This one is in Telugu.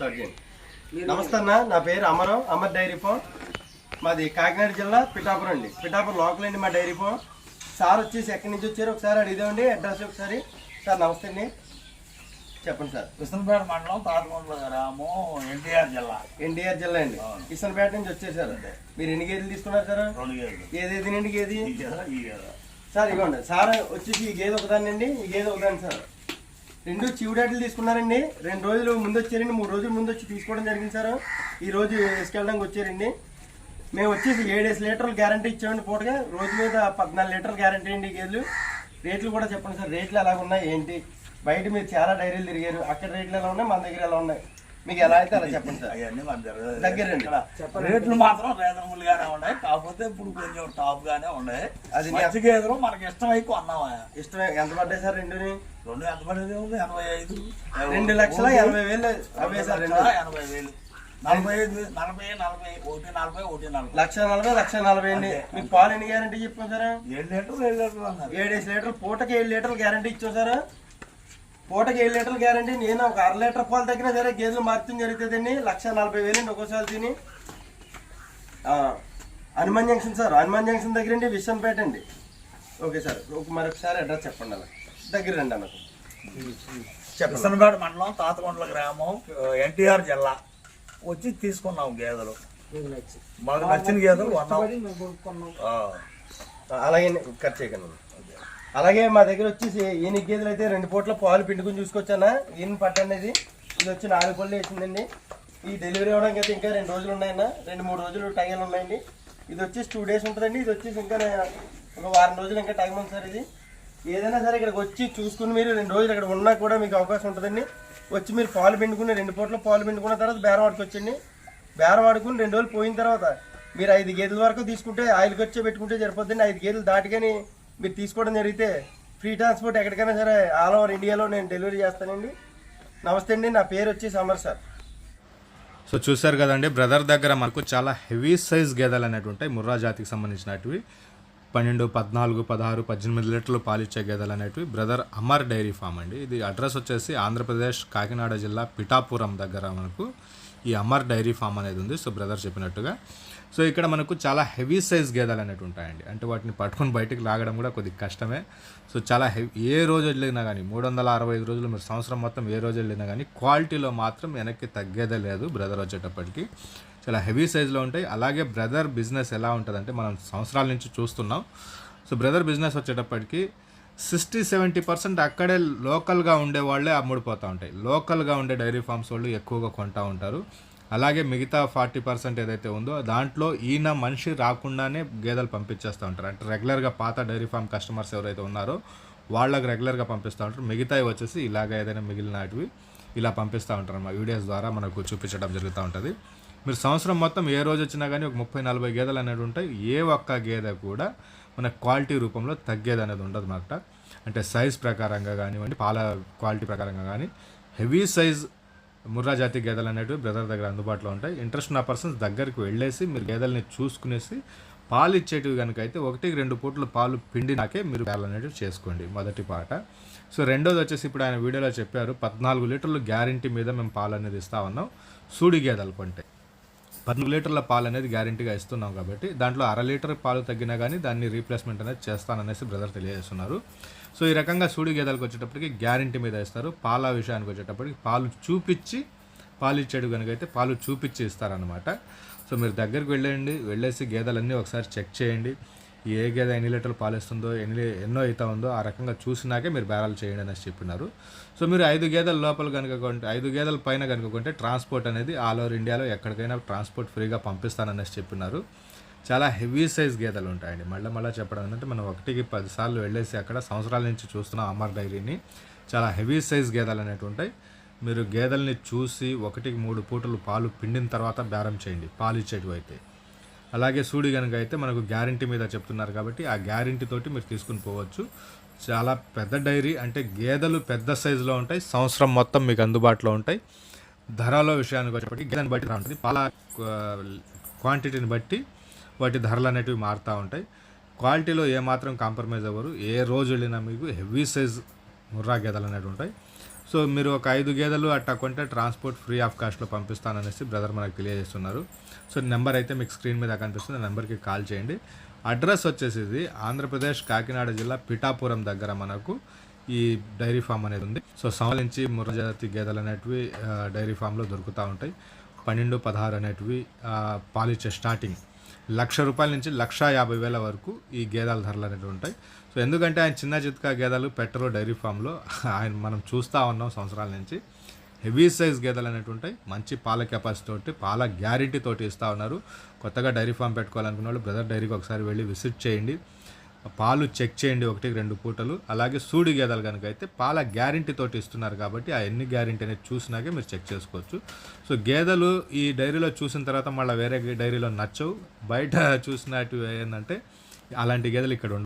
స్టార్ట్ చేయండి. నమస్తే అన్న నా పేరు అమరం అమర్ డైరీ ఫామ్. మాది కాకినాడ జిల్లా పిఠాపురం అండి. పిఠాపురం లోకల్ అండి మా డైరీ ఫామ్. సార్ వచ్చేసి ఎక్కడి నుంచి వచ్చారు? ఒకసారి అడిగామండి అడ్రస్ ఒకసారి. సార్ నమస్తే అండి. చెప్పండి సార్. కృష్ణపేట మండలం తాతకొండల గ్రామం ఎన్టీఆర్ జిల్లా. ఎన్టీఆర్ జిల్లా అండి. కిషన్పేట నుంచి వచ్చారు సార్ మీరు ఎన్ని గేదెలు తీసుకున్నారు సార్? రెండు గేదెలు. ఏదేది గేద? ఈ గేద సార్ ఇవ్వండి సార్ వచ్చేసి ఈ గేదె ఒకదాన్ని అండి ఈ గేదె ఒకదాన్ని సార్. రెండు చివుడాట్లు తీసుకున్నారండి. రెండు రోజులు ముందు వచ్చారండి మూడు రోజులు ముందు వచ్చి తీసుకోవడం జరిగింది సార్. ఈ రోజు వేసుకెళ్ళడానికి వచ్చారండి. మేము వచ్చేసి ఏడేసి లీటర్లు గ్యారంటీ ఇచ్చామండి పూటగా. రోజు మీద పద్నాలుగు లీటర్లు గ్యారంటీ అండి గేదెలు రేట్లు కూడా చెప్పండి సార్. రేట్లు ఎలా ఉన్నాయి ఏంటి? బయట మీరు చాలా డైరీలు తిరిగారు. అక్కడ రేట్లు ఎలా ఉన్నాయి? మన దగ్గర ఎలా ఉన్నాయి? మీకు ఎలా అయితే అలా చెప్పండి సార్. అవన్నీ మన దగ్గర దగ్గరండి. ఇక్కడ రేట్లు మాత్రం రీజనబుల్ గానే ఉన్నాయి. కాకపోతే ఇప్పుడు కొంచెం టాప్ గానే ఉన్నాయి. అది మంచి గేదెలు మనకి ఇష్టం అయి కొన్నామా ఇష్టమే. ఎంత పడ్డాయి సార్ రెండుని? రెండు ఎంత పడేది ఉంది ఎనభై ఐదు. రెండు లక్షల ఎనభై వేలు. అవే సార్ రెండు. ఎనభై వేలు. నలభై ఐదు నలభై నలభై ఒకటి నలభై ఒకటి నలభై. లక్ష నలభై లక్ష నలభై అండి. మీకు పాలు ఎన్ని గ్యారంటీ చెప్పాం సార్? ఏడు లీటర్లు ఏడు లీటర్లు అన్నారు. ఏడేసి లీటర్లు పూటకి ఏడు లీటర్లు గ్యారంటీ ఇచ్చాం సార్. పూటకి ఏడు లీటర్లు గ్యారంటీ. నేను ఒక అర లీటర్ పాలు తగ్గినా సరే గేదెలు మార్చడం జరుగుతుందండి లక్ష నలభై వేలండి ఒక్కోసారి తిని. ఆ, Hanuman junction sir Hanuman junction దగ్గర అండి విషంపేట అండి. ఓకే సార్ ఒక మరొకసారి అడ్రస్ చెప్పండి అలా. దగ్గర రండి అన్నకు. చెప్పండి. కృష్ణపేట మండలం తాతకొండల గ్రామం ఎన్టీఆర్ జిల్లా. వచ్చి తీసుకున్నాం గేదెలు. మాకు నచ్చిన గేదెలు కొన్నాం. అలాగే కట్ చేయకండి. అలాగే మా దగ్గర వచ్చేసి ఈయన గేదెలు అయితే రెండు పూట్ల పాలు పిండుకుని చూసుకొచ్చానా? ఈయన పట్ట ఇది ఇది వచ్చి నాలుగు పళ్ళు వేసిందండి. ఈ డెలివరీ అవ్వడానికి అయితే ఇంకా రెండు రోజులు ఉన్నాయన్న. రెండు మూడు రోజులు టైం ఉన్నాయండి? ఇది వచ్చేసి టూ డేస్ ఉంటుందండి. ఇది వచ్చేసి ఇంకా ఒక వారం రోజులు ఇంకా టైం ఉంది సార్ ఇది. ఏదైనా సరే ఇక్కడికి వచ్చి చూసుకుని మీరు రెండు రోజులు ఇక్కడ ఉన్నా కూడా మీకు అవకాశం ఉంటుందండి. వచ్చి మీరు పాలు పిండుకుని రెండు పూట్ల పాలు పిండుకున్న తర్వాత బేరం వాడుకొచ్చండి బేరం ఆడుకుని రెండు రోజులు పోయిన తర్వాత మీరు ఐదు గేదెల వరకు తీసుకుంటే ఆయిల్ ఖర్చు పెట్టుకుంటే సరిపోద్దండి. ఐదు గేదెలు దాటిగానే మీరు తీసుకోవడం జరిగితే ఫ్రీ ట్రాన్స్పోర్ట్ ఎక్కడికైనా సరే ఆల్ ఓవర్ ఇండియాలో నేను డెలివరీ చేస్తానండి. నమస్తే అండి నా పేరు వచ్చి సమర్ సార్. సో చూశారు కదండి బ్రదర్ దగ్గర మనకు చాలా హెవీ సైజ్ గేదెలు అనేవి ఉంటాయి ముర్రా జాతికి సంబంధించినటివి పన్నెండు పద్నాలుగు పదహారు పద్దెనిమిది లీటర్లు పాలిచ్చే గేదెలు అనేటివి బ్రదర్ అమర్ డైరీ ఫామ్ అండి. ఇది అడ్రస్ వచ్చేసి ఆంధ్రప్రదేశ్ కాకినాడ జిల్లా పిఠాపురం దగ్గర మనకు ఈ అమర్ డైరీ ఫామ్ అనేది ఉంది. సో బ్రదర్ చెప్పినట్టుగా సో ఇక్కడ మనకు చాలా హెవీ సైజ్ గేదెలు అనేవి ఉంటాయండి. అంటే వాటిని పట్టుకొని బయటికి లాగడం కూడా కొద్దిగా కష్టమే. సో చాలా హెవీ ఏ రోజు వెళ్ళినా కానీ మూడు వందల అరవై ఐదు రోజులు మీరు సంవత్సరం మొత్తం ఏ రోజు వెళ్ళినా కానీ క్వాలిటీలో మాత్రం వెనక్కి తగ్గేదే లేదు బ్రదర్ వచ్చేటప్పటికి. చాలా హెవీ సైజులో ఉంటాయి. అలాగే బ్రదర్ బిజినెస్ ఎలా ఉంటుందంటే మనం సంవత్సరాల నుంచి చూస్తున్నాం. సో బ్రదర్ బిజినెస్ వచ్చేటప్పటికి సిక్స్టీ సెవెంటీ పర్సెంట్ అక్కడే లోకల్గా ఉండే వాళ్ళే అమ్ముడిపోతూ ఉంటాయి. లోకల్గా ఉండే డైరీ ఫార్మ్స్ వాళ్ళు ఎక్కువగా కొంటూ ఉంటారు. అలాగే మిగతా ఫార్టీ పర్సెంట్ ఏదైతే ఉందో దాంట్లో ఈయన మనిషి రాకుండానే గేదెలు పంపించేస్తూ ఉంటారు. అంటే రెగ్యులర్గా పాత డైరీ ఫామ్ కస్టమర్స్ ఎవరైతే ఉన్నారో వాళ్ళకి రెగ్యులర్గా పంపిస్తూ ఉంటారు. మిగతావి వచ్చేసి ఇలాగ ఏదైనా మిగిలినటివి ఇలా పంపిస్తూ ఉంటారు మా వీడియోస్ ద్వారా మనకు చూపించడం జరుగుతూ ఉంటుంది. మీరు సంవత్సరం మొత్తం ఏ రోజు వచ్చినా కానీ ఒక ముప్పై నలభై గేదెలు అనేవి ఉంటాయి. ఏ ఒక్క గేదె కూడా మన క్వాలిటీ రూపంలో తగ్గేది అనేది ఉండదు అన్నమాట. అంటే సైజ్ ప్రకారంగా కానివ్వండి పాల క్వాలిటీ ప్రకారంగా కానీ హెవీ సైజ్ ముర్రా జాతి గేదెలు అనేటివి బ్రదర్ దగ్గర అందుబాటులో ఉంటాయి. ఇంట్రెస్ట్ ఉన్న పర్సన్స్ దగ్గరికి వెళ్ళేసి మీరు గేదెల్ని చూసుకునేసి పాలు ఇచ్చేటివి కనుక అయితే ఒకటికి రెండు పూటలు పాలు పిండినాకే మీరు పాలు అనేటివి చేసుకోండి. మొదటి పాట. సో రెండోది వచ్చేసి ఇప్పుడు ఆయన వీడియోలో చెప్పారు పద్నాలుగు లీటర్లు గ్యారంటీ మీద మేము పాలు అనేది ఇస్తా ఉన్నాం సూడి గేదెలు కొంటే. పద్నాలుగు లీటర్ల పాలు అనేది గ్యారంటీగా ఇస్తున్నాం కాబట్టి దాంట్లో అర లీటర్ పాలు తగ్గినా కానీ దాన్ని రీప్లేస్మెంట్ అనేది చేస్తాననేసి బ్రదర్ తెలియజేస్తున్నారు. సో ఈ రకంగా సూడి గేదెలకు వచ్చేటప్పటికి గ్యారంటీ మీద ఇస్తారు పాల విషయానికి వచ్చేటప్పటికి పాలు చూపించి పాలు ఇచ్చాడు కనుక అయితే పాలు చూపించి ఇస్తారనమాట సో మీరు దగ్గరికి వెళ్ళండి వెళ్ళేసి గేదెలన్నీ ఒకసారి చెక్ చేయండి. ఏ గేదె ఎన్ని లీటర్లు పాలిస్తుందో ఎన్ని ఎన్నో అవుతా ఉందో ఆ రకంగా చూసినాకే మీరు బేరాలు చేయండి అనేసి చెప్పినారు. సో మీరు ఐదు గేదెల లోపల కనుక కొంటే ఐదు గేదెల పైన కనుక కొంటే ట్రాన్స్పోర్ట్ అనేది ఆల్ ఓవర్ ఇండియాలో ఎక్కడికైనా ట్రాన్స్పోర్ట్ ఫ్రీగా పంపిస్తాననేసి చెప్పినారు. చాలా హెవీ సైజ్ గేదెలు ఉంటాయండి. మళ్ళీ మళ్ళీ చెప్పడం ఏంటంటే మనం ఒకటికి పదిసార్లు వెళ్ళేసి అక్కడ సంవత్సరాల నుంచి చూస్తున్న అమర్ డైరీని చాలా హెవీ సైజ్ గేదెలు అనేవి ఉంటాయి. మీరు గేదెల్ని చూసి ఒకటికి మూడు పూటలు పాలు పిండిన తర్వాత బేరం చేయండి పాలు ఇచ్చేటివి అయితే. అలాగే సూడి కనుక అయితే మనకు గ్యారంటీ మీద చెప్తున్నారు కాబట్టి ఆ గ్యారంటీ తోటి మీరు తీసుకుని పోవచ్చు. చాలా పెద్ద డైరీ అంటే గేదెలు పెద్ద సైజులో ఉంటాయి సంవత్సరం మొత్తం మీకు అందుబాటులో ఉంటాయి. ధరలో విషయానికి వచ్చేప్పటికి గేదెని బట్టి ఉంటుంది. పాల క్వాంటిటీని బట్టి వాటి ధరలు అనేటివి మారుతూ ఉంటాయి. క్వాలిటీలో ఏమాత్రం కాంప్రమైజ్ అవ్వరు. ఏ రోజు వెళ్ళినా మీకు హెవీ సైజ్ ముర్రా గేదెలు అనేవి ఉంటాయి. సో మీరు ఒక ఐదు గేదెలు అట్టా కొంటే ట్రాన్స్పోర్ట్ ఫ్రీ ఆఫ్ కాస్ట్లో పంపిస్తాననేసి బ్రదర్ మనకు తెలియజేస్తున్నారు. సో నెంబర్ అయితే మీకు స్క్రీన్ మీద కనిపిస్తుంది. నెంబర్కి కాల్ చేయండి. అడ్రస్ వచ్చేసి ఇది ఆంధ్రప్రదేశ్ కాకినాడ జిల్లా పిఠాపురం దగ్గర మనకు ఈ డైరీ ఫామ్ అనేది ఉంది. సో సంబంధించి నుంచి ముర్రజాతి గేదెలు అనేటివి డైరీ ఫామ్లో దొరుకుతూ ఉంటాయి. పన్నెండు పదహారు అనేటివి పాలిచ్చే స్టార్టింగ్. లక్ష రూపాయల నుంచి లక్ష యాభై వేల వరకు ఈ గేదెల ధరలు అనేవి ఉంటాయి. సో ఎందుకంటే ఆయన చిన్న చిత్కా గేదెలు పెట్టరు డైరీ ఫామ్లో ఆయన మనం చూస్తూ ఉన్నాం సంవత్సరాల నుంచి. హెవీ సైజ్ గేదెలు అనేవి ఉంటాయి. మంచి పాల కెపాసిటీ తోటి పాల గ్యారంటీ తోటి ఇస్తూ ఉన్నారు. కొత్తగా డైరీ ఫామ్ పెట్టుకోవాలనుకున్న వాళ్ళు బ్రదర్ డైరీకి ఒకసారి వెళ్ళి విజిట్ చేయండి. పాలు చెక్ చేయండి ఒకటికి రెండు పూటలు. అలాగే సూడి గేదెలు కనుక అయితే పాల గ్యారంటీ తోటి ఇస్తున్నారు కాబట్టి ఆ ఎన్ని గ్యారంటీ అనేది చూసినాకే మీరు చెక్ చేసుకోవచ్చు. సో గేదెలు ఈ డైరీలో చూసిన తర్వాత మళ్ళీ వేరే డైరీలో నచ్చవు. బయట చూసినట్టు ఏంటంటే అలాంటి గేదెలు ఇక్కడ ఉండవు.